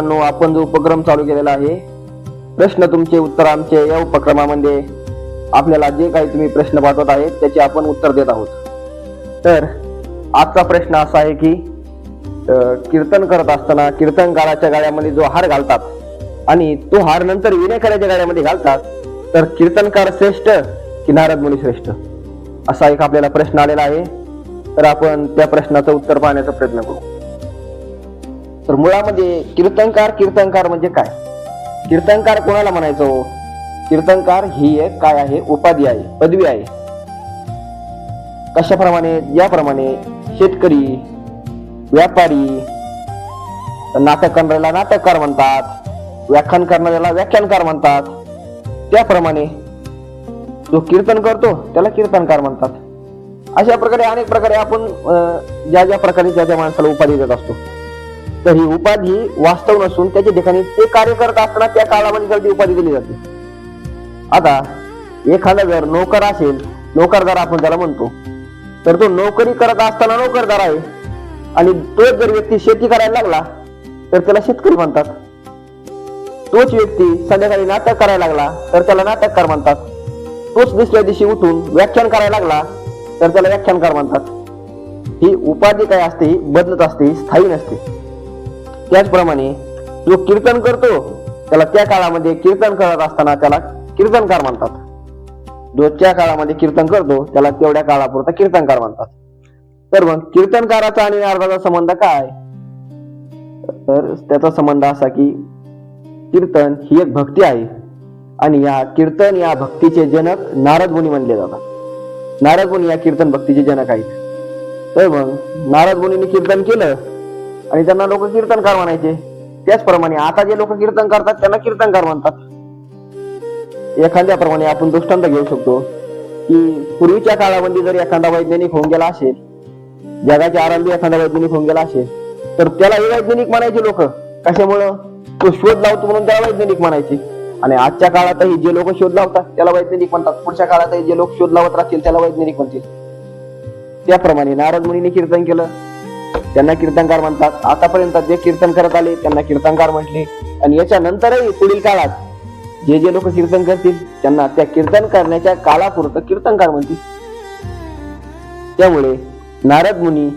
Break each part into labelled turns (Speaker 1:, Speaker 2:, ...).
Speaker 1: मित्रांनो आपण जो उपक्रम चालू केलेला आहे प्रश्न तुमचे उत्तर आमचे या उपक्रमामध्ये आपल्याला जे काही तुम्ही प्रश्न पाठवत आहेत त्याचे आपण उत्तर देत आहोत. तर आजचा प्रश्न असा आहे की कीर्तन करत असताना कीर्तनकाराच्या गाड्यामध्ये जो हार घालतात आणि तो हार नंतर विनायकाराच्या गाड्यामध्ये घालतात तर कीर्तनकार श्रेष्ठ की नारद मुनी श्रेष्ठ? असा एक आपल्याला प्रश्न आलेला आहे. तर आपण त्या प्रश्नाचं उत्तर पाहण्याचा प्रयत्न करू. तर मुळामध्ये कीर्तनकार कीर्तनकार म्हणजे काय? कीर्तनकार कोणाला म्हणायचो हो? कीर्तनकार ही एक काय आहे? उपाधी आहे पदवी आहे. कशाप्रमाणे? याप्रमाणे शेतकरी व्यापारी नाटक करणाऱ्याला नाटककार म्हणतात व्याख्यान करणाऱ्याला व्याख्यानकार म्हणतात. त्याप्रमाणे जो कीर्तन करतो त्याला कीर्तनकार म्हणतात. अशा प्रकारे अनेक प्रकारे आपण ज्या ज्या प्रकारे ज्या ज्या माणसाला उपाधी देत असतो. तर ही उपाधी वास्तव नसून त्याच्या ठिकाणी ते कार्य करत असताना त्या काळामध्ये जर ती उपाधी दिली जाते. आता एखादा जर नोकर असेल नोकरदार आपण त्याला म्हणतो. तर तो नोकरी करत असताना नोकरदार आहे आणि तोच जर व्यक्ती शेती करायला लागला तर त्याला शेतकरी म्हणतात. तोच व्यक्ती संध्याकाळी नाटक करायला लागला तर त्याला नाटककार म्हणतात. तोच दुसऱ्या दिवशी उठून व्याख्यान करायला लागला तर त्याला व्याख्यानकार म्हणतात. ही उपाधी काय असते ही बदलत असते ही स्थायी नसते. त्याचप्रमाणे जो कीर्तन करतो त्याला त्या काळामध्ये कीर्तन करत असताना त्याला कीर्तनकार म्हणतात. जो त्या काळामध्ये कीर्तन करतो त्याला तेवढ्या काळापुरता कीर्तनकार म्हणतात. तर मग कीर्तनकाराचा आणि नारदाचा संबंध काय? तर त्याचा संबंध असा की कीर्तन ही एक भक्ती आहे आणि या कीर्तन या भक्तीचे जनक नारद मुनी म्हणले जातात. नारद मुनी या कीर्तन भक्तीचे जनक आहेत. तर मग नारद मुनीने कीर्तन केलं आणि त्यांना लोक कीर्तनकार म्हणायचे. त्याचप्रमाणे आता जे लोक कीर्तन करतात त्यांना कीर्तनकार म्हणतात. एखाद्याप्रमाणे आपण दृष्टांत घेऊ शकतो की पूर्वीच्या काळामध्ये जर एखादा वैज्ञानिक होऊन गेला असेल जगाच्या आरंभी एखादा वैज्ञानिक होऊन गेला असेल तर त्याला वैज्ञानिक म्हणायचे लोक. कशामुळं? तो शोध लावतो म्हणून त्याला वैज्ञानिक म्हणायचे. आणि आजच्या काळातही जे लोक शोध लावतात त्याला वैज्ञानिक म्हणतात. पुढच्या काळातही जे लोक शोध लावत राहतील त्याला वैज्ञानिक म्हणतील. त्याप्रमाणे नारद मुनीने कीर्तन केलं. त्यांना कीर्तनकार म्हणतात. आतापर्यंत जे कीर्तन करत आले त्यांना कीर्तनकार म्हटले. आणि याच्या नंतरही पुढील काळात जे जे लोक कीर्तन करतील त्यांना त्या कीर्तन करण्याच्या काळापुरतं कीर्तनकार म्हणतील. त्यामुळे नारद मुनी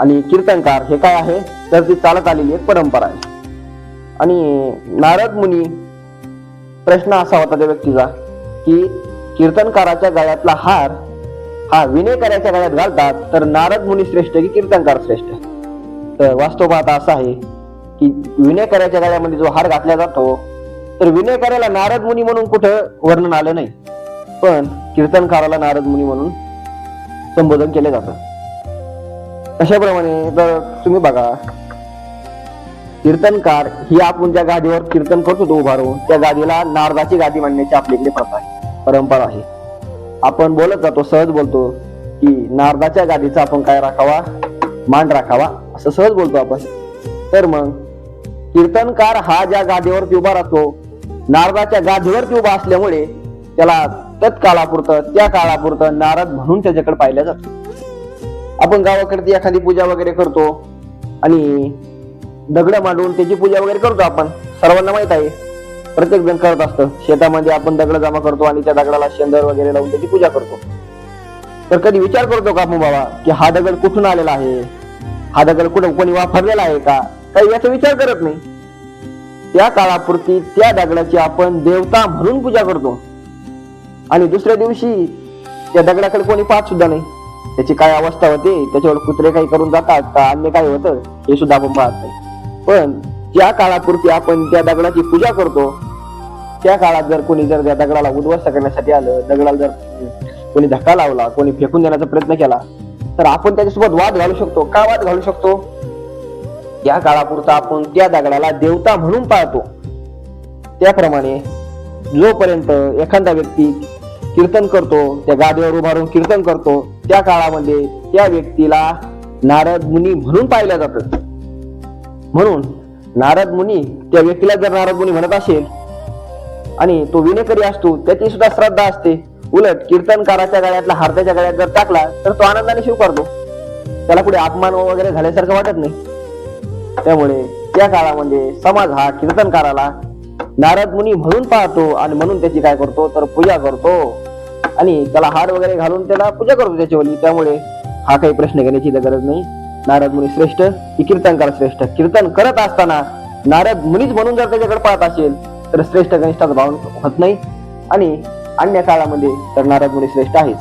Speaker 1: आणि कीर्तनकार हे काय आहे? तर ती चालत आलेली एक परंपरा आहे. आणि नारद मुनी प्रश्न असा होता त्या व्यक्तीचा की कीर्तनकाराच्या गळ्यातला हार हा विनय करायच्या गळ्यात घालतात तर नारद मुनी श्रेष्ठ की कीर्तनकार श्रेष्ठ? तर वास्तव पाहता असं आहे की विनय करायच्या गळ्यामध्ये जो हार घातला जातो तर विनय करायला नारद मुनी म्हणून कुठं वर्णन आलं नाही. पण कीर्तनकाराला नारद मुनी म्हणून संबोधन केलं जातं. अशाप्रमाणे तर तुम्ही बघा कीर्तनकार ही आपण ज्या गादीवर कीर्तन करतो तो उभारून त्या गादीला नारदाची गादी म्हणण्याची आपल्याकडे प्रथा आहे परंपरा आहे. आपण बोलत जातो सहज बोलतो की नारदाच्या गादीचा आपण काय राखावा? मान राखावा. असं सहज बोलतो आपण. तर मग कीर्तनकार हा ज्या गादीवरती उभा राहतो नारदाच्या गादीवरती उभा असल्यामुळे त्याला तत्काळापुरतं त्या काळापुरतं नारद म्हणून त्याच्याकडे पाहिलं जातं. आपण गावाकडे एखादी पूजा वगैरे करतो आणि दगड मांडून त्याची पूजा वगैरे करतो आपण. सर्वांना माहीत आहे. प्रत्येक जण करत असतं. शेतामध्ये आपण दगड जमा करतो आणि त्या दगडाला शेंदर वगैरे लावून त्याची पूजा करतो. तर कधी विचार करतो का आपण बाबा की हा दगड कुठून आलेला आहे? हा दगड कुठं कोणी वापरलेला आहे का? काही याचा विचार करत नाही. त्या काळापुरती त्या दगडाची आपण देवता म्हणून पूजा करतो. आणि दुसऱ्या दिवशी त्या दगडाकडे कोणी पाहत सुद्धा नाही. त्याची काय अवस्था होते त्याच्यावर कुत्रे काही करून जातात का अन्य काय होतं हे सुद्धा आपण पाहत नाही. पण ज्या काळापुरती आपण त्या दगडाची पूजा करतो त्या काळात जर कोणी जर त्या दगडाला उद्ध्वस्त करण्यासाठी आलं दगडाला जर कोणी धक्का लावला कोणी फेकून देण्याचा प्रयत्न केला तर आपण त्याच्यासोबत वाद घालू शकतो. का वाद घालू शकतो? या काळापुरता आपण त्या दगडाला देवता म्हणून पाळतो. त्याप्रमाणे जोपर्यंत एखादा व्यक्ती कीर्तन करतो त्या गादीवर उभारून कीर्तन करतो त्या काळामध्ये त्या व्यक्तीला नारद मुनी म्हणून पाहिलं जातं. म्हणून नारद मुनी त्या व्यक्तीला जर नारद मुनी म्हणत असेल आणि तो विनेकरी असतो त्याची सुद्धा श्रद्धा असते. उलट कीर्तनकाराच्या गळ्यातला हार गळ्यात जर टाकला तर तो आनंदाने स्वीकारतो त्याला पुढे अपमान वगैरे झाल्यासारखं वाटत नाही. त्यामुळे त्या काळामध्ये समाज हा कीर्तनकाराला नारद मुनी म्हणून पाहतो आणि म्हणून त्याची काय करतो? तर पूजा करतो. आणि त्याला हार वगैरे घालून त्याला पूजा करतो त्याच्यावरी त्यामुळे हा काही प्रश्न घेण्याची गरज नाही. नारद मुनी श्रेष्ठ की कीर्तनकार श्रेष्ठ. कीर्तन करत असताना नारद मुनीच म्हणून जर त्याच्याकडे पाहत असेल तर श्रेष्ठ कनिष्ठाचा भाव होत नाही. आणि अन्य काळामध्ये तर नारद मुनी श्रेष्ठ आहेच.